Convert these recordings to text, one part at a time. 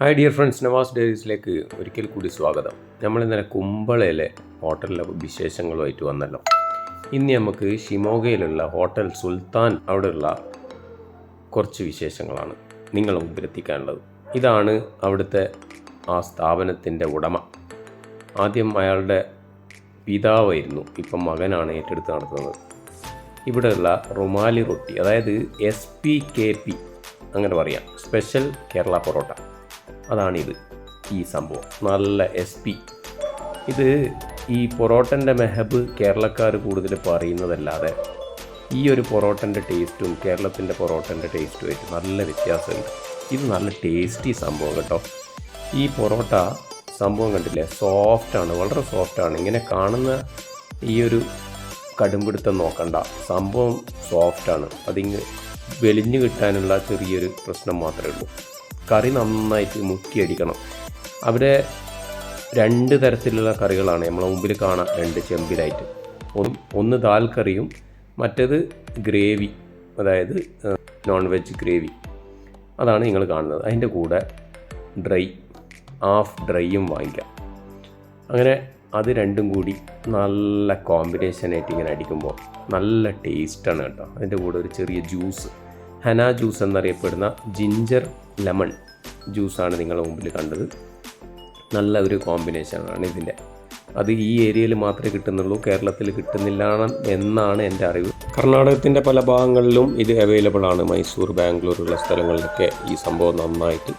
Hi dear friends Nawas ഡേരീസിലേക്ക് ഒരിക്കൽ കൂടി സ്വാഗതം. നമ്മൾ ഇന്നലെ കുമ്പളയിലെ ഹോട്ടലിലെ വിശേഷങ്ങളുമായിട്ട് വന്നല്ലോ. ഇനി നമുക്ക് ഷിമോഗയിലുള്ള ഹോട്ടൽ സുൽത്താൻ അവിടെയുള്ള കുറച്ച് വിശേഷങ്ങളാണ് നിങ്ങൾ മുമ്പിലെത്തിക്കാനുള്ളത്. ഇതാണ് അവിടുത്തെ ആ സ്ഥാപനത്തിന്റെ ഉടമ. ആദ്യം അയാളുടെ പിതാവായിരുന്നു. ഇപ്പം മകനാണ് ഏറ്റെടുത്ത് നടത്തുന്നത്. ഇവിടെയുള്ള റുമാലി റൊട്ടി അതായത് എസ് പി കെ പി അങ്ങനെ പറയാം. സ്പെഷ്യൽ കേരള പൊറോട്ട. അതാണിത് ഈ സംഭവം. നല്ല എസ് പി ഇത് ഈ പൊറോട്ടന്റെ മെഹബ് കേരളക്കാർ കൂടുതൽ പറയുന്നതല്ലാതെ ഈ ഒരു പൊറോട്ടന്റെ ടേസ്റ്റും കേരളത്തിന്റെ പൊറോട്ടന്റെ ടേസ്റ്റുമായിട്ട് നല്ല വ്യത്യാസമുണ്ട്. ഇത് നല്ല ടേസ്റ്റി സംഭവം കേട്ടോ. ഈ പൊറോട്ട സംഭവം കണ്ടില്ലേ? സോഫ്റ്റാണ് വളരെ സോഫ്റ്റാണ് ഇങ്ങനെ കാണുന്ന ഈ ഒരു കടുംപിടുത്തം നോക്കണ്ട. സംഭവം സോഫ്റ്റാണ് അതിങ്ങ് വെളിഞ്ഞു കിട്ടാനുള്ള ചെറിയൊരു പ്രശ്നം മാത്രമേ ഉള്ളൂ. കറി നന്നായിട്ട് മുക്കിയടിക്കണം. അവിടെ രണ്ട് തരത്തിലുള്ള കറികളാണ് നമ്മളെ മുമ്പിൽ കാണാം രണ്ട് ചെമ്പിലായിട്ട്. ഒന്ന് ഒന്ന് ദാൽ കറിയും മറ്റേത് ഗ്രേവി അതായത് നോൺ വെജ് ഗ്രേവി. അതാണ് നിങ്ങൾ കാണുന്നത്. അതിന്റെ കൂടെ ഡ്രൈ ഹാഫ് ഡ്രൈയും വാങ്ങിക്കാം. അങ്ങനെ അത് രണ്ടും കൂടി നല്ല കോമ്പിനേഷനായിട്ട് ഇങ്ങനെ അടിക്കുമ്പോൾ നല്ല ടേസ്റ്റാണ് കേട്ടോ. അതിന്റെ കൂടെ ഒരു ചെറിയ ജ്യൂസ് ഹന ജ്യൂസ് എന്നറിയപ്പെടുന്ന ജിഞ്ചർ ലെമൺ ജ്യൂസാണ് നിങ്ങളുടെ മുമ്പിൽ കണ്ടത്. നല്ല ഒരു കോമ്പിനേഷനാണ് ഇതിന്റെ. അത് ഈ ഏരിയയിൽ മാത്രമേ കിട്ടുന്നുള്ളൂ കേരളത്തിൽ കിട്ടുന്നില്ല എന്നാണ് എന്റെ അറിവ്. കർണാടകത്തിന്റെ പല ഭാഗങ്ങളിലും ഇത് അവൈലബിൾ ആണ്. മൈസൂർ ബാംഗ്ലൂരുള്ള സ്ഥലങ്ങളിലൊക്കെ ഈ സംഭവം നന്നായിട്ട്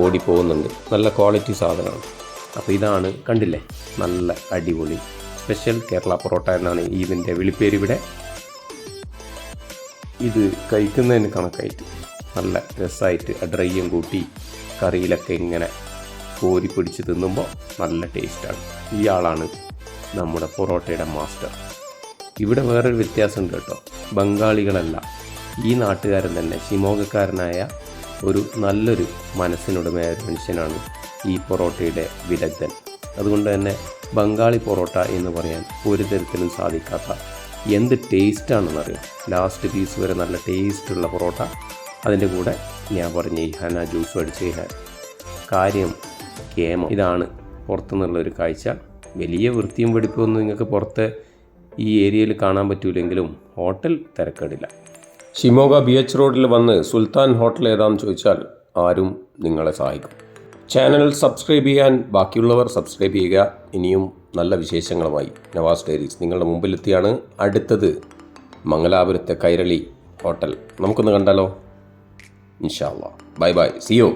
ഓടിപ്പോകുന്നുണ്ട്. നല്ല ക്വാളിറ്റി സാധനമാണ്. അപ്പോൾ ഇതാണ് കണ്ടില്ലേ? നല്ല അടിപൊളി. സ്പെഷ്യൽ കേരള പൊറോട്ട എന്നാണ് ഇതിന്റെ വിളിപ്പേര് ഇവിടെ ഇത് കഴിക്കുന്നതിന് കണക്കായിട്ട്. നല്ല രസമായിട്ട് ഡ്രൈയും കൂട്ടി കറിയിലൊക്കെ ഇങ്ങനെ കോരി പിടിച്ച് തിന്നുമ്പോൾ നല്ല ടേസ്റ്റാണ് ഇയാളാണ് നമ്മുടെ പൊറോട്ടയുടെ മാസ്റ്റർ ഇവിടെ വേറൊരു വ്യത്യാസമുണ്ട് കേട്ടോ. ബംഗാളികളല്ല ഈ നാട്ടുകാരൻ തന്നെ ശിമോഗക്കാരനായ ഒരു നല്ലൊരു മനസ്സിനുടമയായ ഒരു മനുഷ്യനാണ് ഈ പൊറോട്ടയുടെ വിദഗ്ധൻ. അതുകൊണ്ട് തന്നെ ബംഗാളി പൊറോട്ട എന്ന് പറയാൻ ഒരു തരത്തിലും സാധിക്കാത്ത എന്ത് ടേസ്റ്റാണെന്നറിയാം ലാസ്റ്റ് പീസ് വരെ നല്ല ടേസ്റ്റുള്ള പൊറോട്ട അതിന്റെ കൂടെ ഞാൻ പറഞ്ഞ ഈ ഹന ജ്യൂസ് അടിച്ച് കഴിഞ്ഞാൽ കാര്യം കേമ. ഇതാണ് പുറത്തുനിന്നുള്ള ഒരു കാഴ്ച. വലിയ വൃത്തിയും വെടിപ്പൊന്നും നിങ്ങൾക്ക് പുറത്ത് ഈ ഏരിയയിൽ കാണാൻ പറ്റൂലെങ്കിലും ഹോട്ടൽ തിരക്കേടില്ല. ഷിമോഗ ബി എച്ച് റോഡിൽ വന്ന് സുൽത്താൻ ഹോട്ടൽ ഏതാണെന്ന് ചോദിച്ചാൽ ആരും നിങ്ങളെ സഹായിക്കും. ചാനൽ സബ്സ്ക്രൈബ് ചെയ്യാൻ ബാക്കിയുള്ളവർ സബ്സ്ക്രൈബ് ചെയ്യുക. ഇനിയും നല്ല വിശേഷങ്ങളുമായി നവാസ് ഡയറീസ് നിങ്ങളുടെ മുമ്പിലെത്തിയാണ് അടുത്തത് മംഗലാപുരത്തെ കൈരളി ഹോട്ടൽ. നമുക്കൊന്ന് കണ്ടാലോ? ഇൻഷാല്ല ബൈ ബൈ. സിയോ